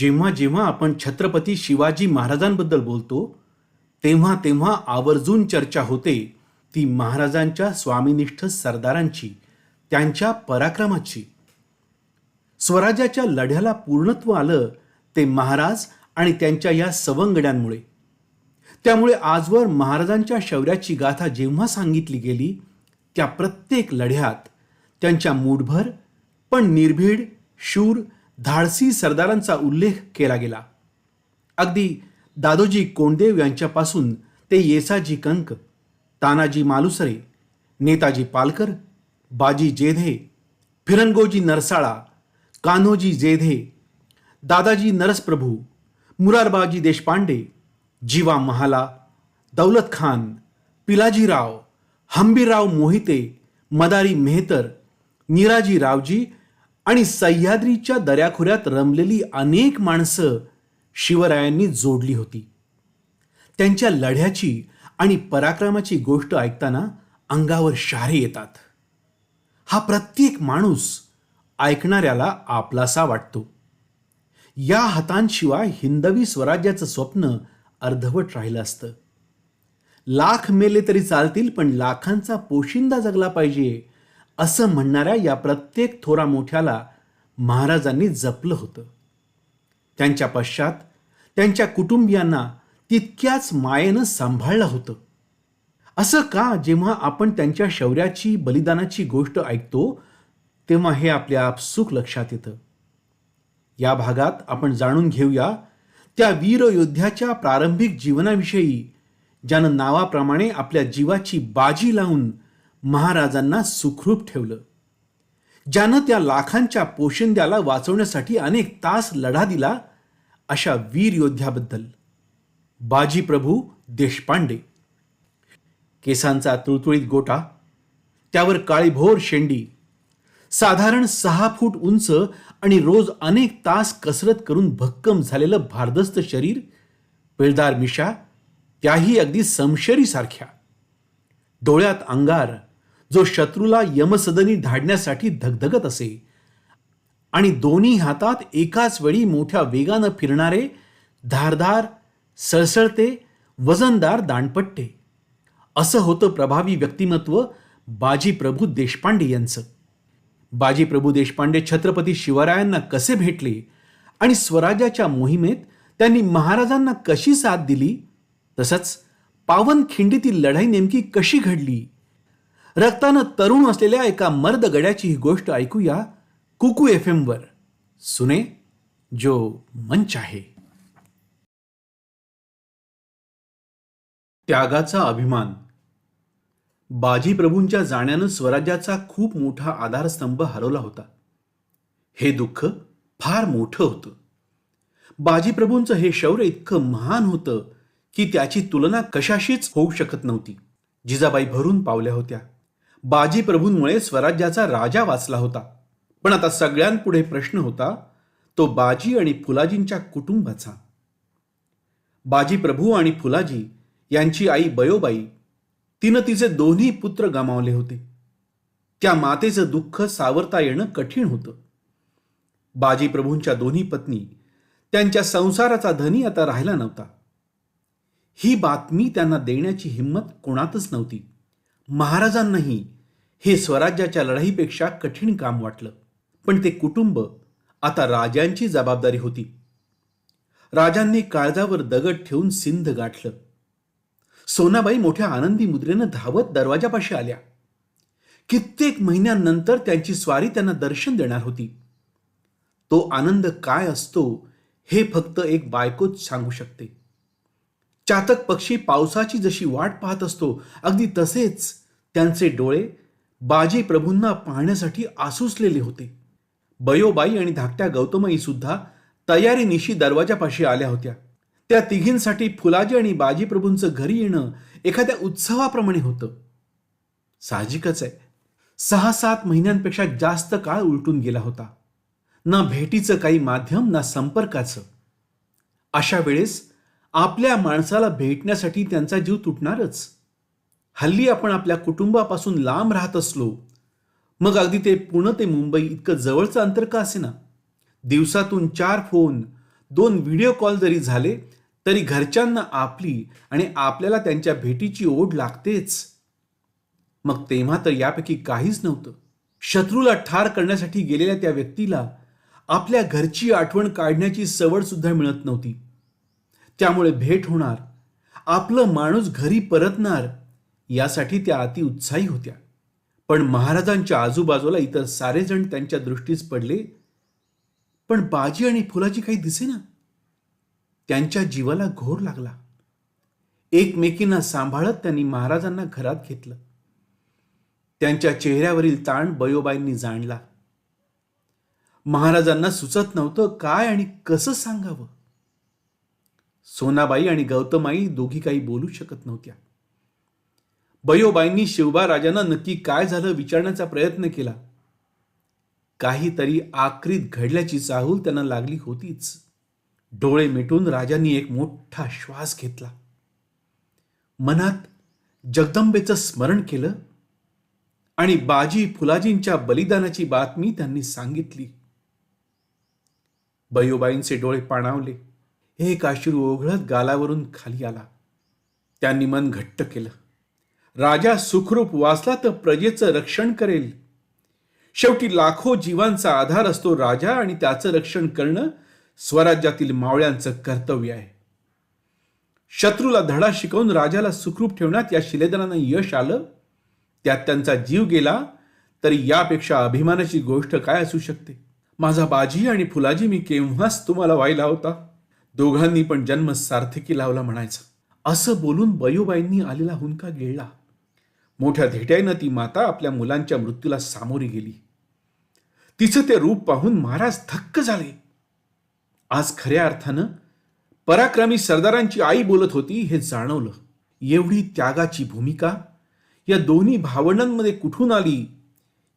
जेव्हा जेव्हा आपण छत्रपती शिवाजी महाराजांबद्दल बोलतो तेव्हा तेव्हा आवर्जून चर्चा होते ती महाराजांच्या स्वामीनिष्ठ सरदारांची त्यांच्या पराक्रमाची. स्वराज्याच्या लढ्याला पूर्णत्व आलं ते महाराज आणि त्यांच्या या सवंगड्यांमुळे. त्यामुळे आजवर महाराजांच्या शौर्याची गाथा जेव्हा सांगितली गेली त्या प्रत्येक लढ्यात त्यांच्या मूठभर पण निर्भीड शूर धाडसी सरदारांचा उल्लेख केला गेला. अगदी दादोजी कोंडदेव यांच्यापासून ते येसाजी कंक तानाजी मालुसरे नेताजी पालकर बाजी जेधे फिरंगोजी नरसाळा कान्होजी जेधे दादाजी नरसप्रभू मुरारबाजी देशपांडे जीवा महाला दौलत खान पिलाजीराव हंबीरराव मोहिते मदारी मेहतर निराजी रावजी आणि सह्याद्रीच्या दऱ्याखोऱ्यात रमलेली अनेक माणसं शिवरायांनी जोडली होती. त्यांच्या लढ्याची आणि पराक्रमाची गोष्ट ऐकताना अंगावर शहारे येतात. हा प्रत्येक माणूस ऐकणाऱ्याला आपलासा वाटतो. या हातांशिवाय हिंदवी स्वराज्याचं स्वप्न अर्धवट राहिलं असतं. लाख मेले तरी चालतील पण लाखांचा पोशिंदा जगला पाहिजे असं म्हणणाऱ्या या प्रत्येक थोरा मोठ्याला महाराजांनी जपलं होतं. त्यांच्या पश्चात त्यांच्या कुटुंबियांना तितक्याच मायेनं सांभाळलं होतं. असं का जेव्हा आपण त्यांच्या शौर्याची बलिदानाची गोष्ट ऐकतो तेव्हा हे आपल्या आपसूक लक्षात येतं. या भागात आपण जाणून घेऊया त्या वीर योद्ध्याच्या प्रारंभिक जीवनाविषयी ज्यानं नावाप्रमाणे आपल्या जीवाची बाजी लावून महाराजांना सुखरूप ठेवलं. ज्यानं त्या लाखांच्या पोशिंद्याला वाचवण्यासाठी अनेक तास लढा दिला अशा वीर योद्ध्याबद्दल. बाजी प्रभू देशपांडे. केसांचा तुळतुळीत गोटा त्यावर काळीभोर शेंडी साधारण सहा फूट उंच आणि रोज अनेक तास कसरत करून भक्कम झालेलं भारदस्त शरीर पिळदार मिशा त्याही अगदी समशरीसारख्या. डोळ्यात अंगार जो शत्रूला यमसदनी धाडण्यासाठी धगधगत असे. आणि दोन्ही हातात एकाच वेळी मोठ्या वेगानं फिरणारे धारधार सळसळते वजनदार दांडपट्टे असं होतं प्रभावी व्यक्तिमत्व बाजी प्रभू देशपांडे यांचं. बाजी प्रभू देशपांडे छत्रपती शिवरायांना कसे भेटले आणि स्वराज्याच्या मोहिमेत त्यांनी महाराजांना कशी साथ दिली? तसंच पावनखिंडीतील लढाई नेमकी कशी घडली? रक्तानं तरुण असलेल्या एका मर्द गड्याची ही गोष्ट ऐकूया कुकू एफ वर. सुने जो मंच आहे. त्यागाचा अभिमान. बाजीप्रभूंच्या जाण्यानं स्वराज्याचा खूप मोठा आधारस्तंभ हरवला होता. हे दुःख फार मोठं होतं. बाजीप्रभूंचं हे शौर्य इतकं महान होतं की त्याची तुलना कशाशीच होऊ शकत नव्हती. जिजाबाई भरून पावल्या होत्या. बाजी प्रभूंमुळे स्वराज्याचा राजा वाचला होता. पण आता सगळ्यांपुढे प्रश्न होता तो बाजी आणि फुलाजींच्या कुटुंबाचा. बाजी प्रभू आणि फुलाजी यांची आई बयोबाई तिनं तिचे दोन्ही पुत्र गमावले होते. त्या मातेचं दुःख सावरता येणं कठीण होतं. बाजी प्रभूंच्या दोन्ही पत्नी त्यांच्या संसाराचा धनी आता राहिला नव्हता. ही बातमी त्यांना देण्याची हिंमत कोणातच नव्हती. महाराजांनाही हे स्वराज्याच्या लढाईपेक्षा कठीण काम वाटलं. पण ते कुटुंब आता राजांची जबाबदारी होती. राजांनी काळजावर दगड ठेवून सिंध गाठलं. सोनाबाई मोठ्या आनंदी मुद्रेनं धावत दरवाजापाशी आल्या. कित्येक महिन्यानंतर त्यांची स्वारी त्यांना दर्शन देणार होती. तो आनंद काय असतो हे फक्त एक बायकोच सांगू शकते. चातक पक्षी पावसाची जशी वाट पाहत असतो अगदी तसेच त्यांचे डोळे बाजी प्रभूंना पाहण्यासाठी आसुसलेले होते. बयोबाई आणि धाकट्या गौतमाई सुद्धा तयारीनिशी दरवाजापाशी आल्या होत्या. त्या तिघींसाठी फुलाजी आणि बाजी प्रभूंचं घरी येणं एखाद्या उत्सवाप्रमाणे होतं. साहजिकच आहे. सहा सात महिन्यांपेक्षा जास्त काळ उलटून गेला होता. ना भेटीचं काही माध्यम ना संपर्काचं. अशा वेळेस आपल्या माणसाला भेटण्यासाठी त्यांचा जीव तुटणारच. हल्ली आपण आपल्या कुटुंबापासून लांब राहत असलो मग अगदी ते पुणे ते मुंबई इतकं जवळचं अंतर का असे ना दिवसातून चार फोन दोन व्हिडिओ कॉल जरी झाले तरी घरच्यांना आपली आणि आपल्याला त्यांच्या भेटीची ओढ लागतेच. मग तेव्हा तर यापैकी काहीच नव्हतं. शत्रूला ठार करण्यासाठी गेलेल्या त्या व्यक्तीला आपल्या घरची आठवण काढण्याची सवड सुद्धा मिळत नव्हती. त्यामुळे भेट होणार आपलं माणूस घरी परतणार यासाठी त्या अति उत्साही होत्या. पण महाराजांच्या आजूबाजूला इतर सारेजण त्यांच्या दृष्टीस पडले. पण बाजी आणि फुलाची काही दिसेना. त्यांच्या जीवाला घोर लागला. एकमेकींना सांभाळत त्यांनी महाराजांना घरात घेतलं. त्यांच्या चेहऱ्यावरील ताण बयोबाईंनी जाणला. महाराजांना सुचत नव्हतं काय आणि कसं सांगावं. सोनाबाई आणि गौतमाई दोघी काही बोलू शकत नव्हत्या. बयोबाईंनी शिवबा राजांना नक्की काय झालं विचारण्याचा प्रयत्न केला. काहीतरी आक्रीत घडल्याची चाहूल त्यांना लागली होतीच. डोळे मिटून राजांनी एक मोठा श्वास घेतला. मनात जगदंबेचं स्मरण केलं आणि बाजी फुलाजींच्या बलिदानाची बातमी त्यांनी सांगितली. बयोबाईंचे डोळे पाणावले. एक अश्रू ओघळत गालावरून खाली आला. त्यांनी मन घट्ट केलं. राजा सुखरूप वाचला तर प्रजेचं रक्षण करेल. शेवटी लाखो जीवांचा आधार असतो राजा आणि त्याचं रक्षण करणं स्वराज्यातील मावळ्यांचं कर्तव्य आहे. शत्रूला धडा शिकवून राजाला सुखरूप ठेवण्यात या शिलेदारांना यश आलं. त्यात त्यांचा जीव गेला तरी यापेक्षा अभिमानाची गोष्ट काय असू शकते? माझा बाजी आणि फुलाजी मी केव्हाच तुम्हाला व्हायला होता? दोघांनी पण जन्म सार्थकी लावला म्हणायचं. असं बोलून बयोबाईंनी आलेला हुंका गिळला. मोठ्या धिट्यानं ती माता आपल्या मुलांच्या मृत्यूला सामोरी गेली. तिचं ते रूप पाहून महाराज थक्क झाले. आज खऱ्या अर्थानं पराक्रमी सरदारांची आई बोलत होती हे जाणवलं. एवढी त्यागाची भूमिका या दोन्ही भावंडांमध्ये कुठून आली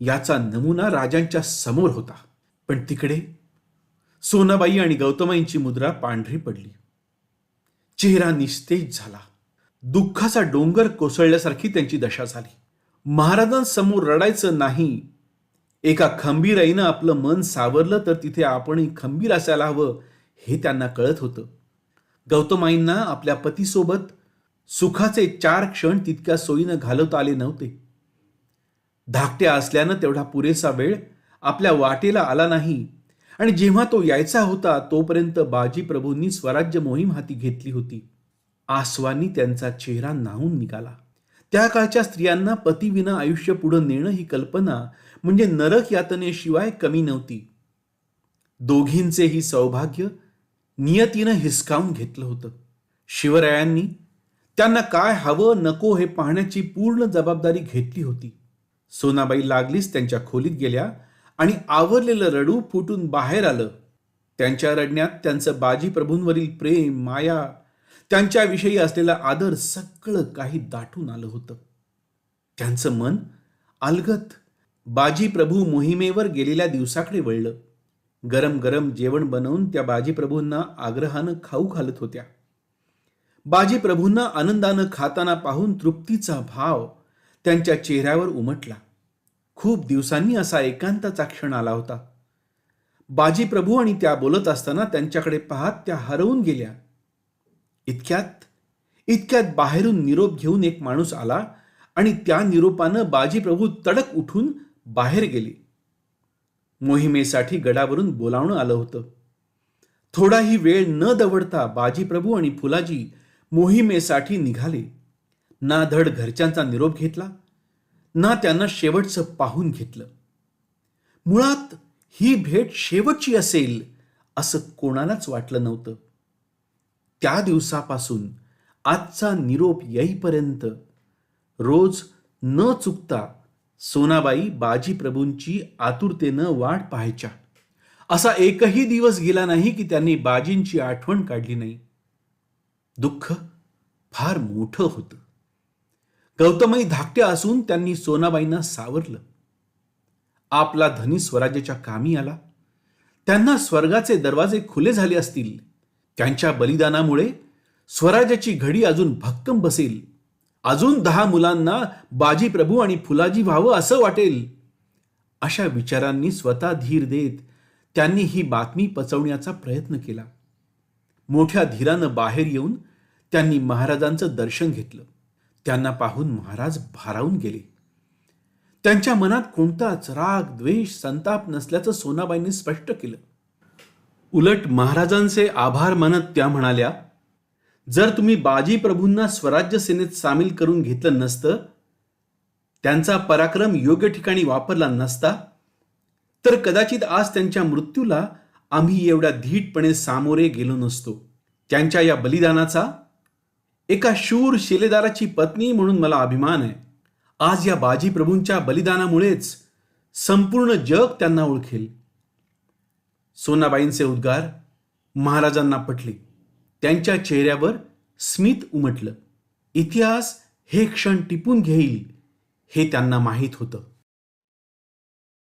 याचा नमुना राजांच्या समोर होता. पण तिकडे सोनाबाई आणि गौतमाईंची मुद्रा पांढरी पडली. चेहरा निस्तेज झाला. दुःखाचा डोंगर कोसळल्यासारखी त्यांची दशा झाली. महाराजांसमोर रडायचं नाही. एका खंबीर आईनं आपलं मन सावरलं तर तिथे आपणही खंबीर असायला हवं हे त्यांना कळत होतं. गौतमाईंना आपल्या पतीसोबत सुखाचे चार क्षण तितक्या सोयीनं घालवता आले नव्हते. धाकट्या असल्यानं तेवढा पुरेसा वेळ आपल्या वाटेला आला नाही आणि जेव्हा तो यायचा होता तोपर्यंत बाजी प्रभूंनी स्वराज्य मोहीम हाती घेतली होती. आसवानी त्यांचा चेहरा नाहून निघाला. त्या काळच्या स्त्रियांना पतीविना आयुष्य पुढं नेणं ही कल्पना म्हणजे नरक यातनेशिवाय कमी नव्हती. दोघींचेही सौभाग्य नियतीनं हिसकावून घेतलं होतं. शिवरायांनी त्यांना काय हवं नको हे पाहण्याची पूर्ण जबाबदारी घेतली होती. सोनाबाई लागलीच त्यांच्या खोलीत गेल्या आणि आवरलेलं रडू फुटून बाहेर आलं. त्यांच्या रडण्यात त्यांचं बाजी प्रभूंवरील प्रेम माया त्यांच्याविषयी असलेला आदर सगळं काही दाटून आलं होतं. त्यांचं मन अलगत. बाजी प्रभू मोहिमेवर गेलेल्या दिवसाकडे वळलं. गरम गरम जेवण बनवून त्या बाजीप्रभूंना आग्रहानं खाऊ घालत होत्या. बाजी प्रभूंना आनंदानं खाताना पाहून तृप्तीचा भाव त्यांच्या चेहऱ्यावर उमटला. खूप दिवसांनी असा एकांताचा क्षण आला होता. बाजी प्रभू आणि त्या बोलत असताना त्यांच्याकडे पाहत त्या हरवून गेल्या. इतक्यात इतक्यात बाहेरून निरोप घेऊन एक माणूस आला आणि त्या निरोपानं बाजीप्रभू तडक उठून बाहेर गेले. मोहिमेसाठी गडावरून बोलावणं आलं होतं. थोडाही वेळ न दवडता बाजीप्रभू आणि फुलाजी मोहिमेसाठी निघाले. ना धड घरच्यांचा निरोप घेतला ना त्यांना शेवटचं पाहून घेतलं. मुळात ही भेट शेवटची असेल असं कोणालाच वाटलं नव्हतं. त्या दिवसापासून आजचा निरोप येईपर्यंत रोज न चुकता सोनाबाई बाजी प्रभूंची आतुरतेनं वाट पाहायच्या. असा एकही दिवस गेला नाही की त्यांनी बाजींची आठवण काढली नाही. दुःख फार मोठं होतं. गौतमही धाकट्या असून त्यांनी सोनाबाईंना सावरलं. आपला धनी स्वराज्याच्या कामी आला. त्यांना स्वर्गाचे दरवाजे खुले झाले असतील. त्यांच्या बलिदानामुळे स्वराज्याची घडी अजून भक्कम बसेल. अजून दहा मुलांना बाजी प्रभू आणि फुलाजी व्हावं असं वाटेल. अशा विचारांनी स्वतः धीर देत त्यांनी ही बातमी पचवण्याचा प्रयत्न केला. मोठ्या धीरानं बाहेर येऊन त्यांनी महाराजांचं दर्शन घेतलं. त्यांना पाहून महाराज भारावून गेले. त्यांच्या मनात कोणताच राग द्वेष संताप नसल्याचं सोनाबाईंनी स्पष्ट केलं. उलट महाराजांचे आभार मानत त्या म्हणाल्या जर तुम्ही बाजी प्रभूंना स्वराज्य सेनेत सामील करून घेतलं नसतं त्यांचा पराक्रम योग्य ठिकाणी वापरला नसता तर कदाचित आज त्यांच्या मृत्यूला आम्ही एवढ्या धीटपणे सामोरे गेलो नसतो. त्यांच्या या बलिदानाचा एका शूर शिलेदाराची पत्नी म्हणून मला अभिमान आहे. आज या बाजी प्रभूंच्या बलिदानामुळेच संपूर्ण जग त्यांना ओळखेल. सोनाबाईंचे उद्गार महाराजांना पटले. त्यांच्या चेहऱ्यावर स्मित उमटलं. इतिहास हे क्षण टिपून घेईल हे त्यांना माहीत होतं.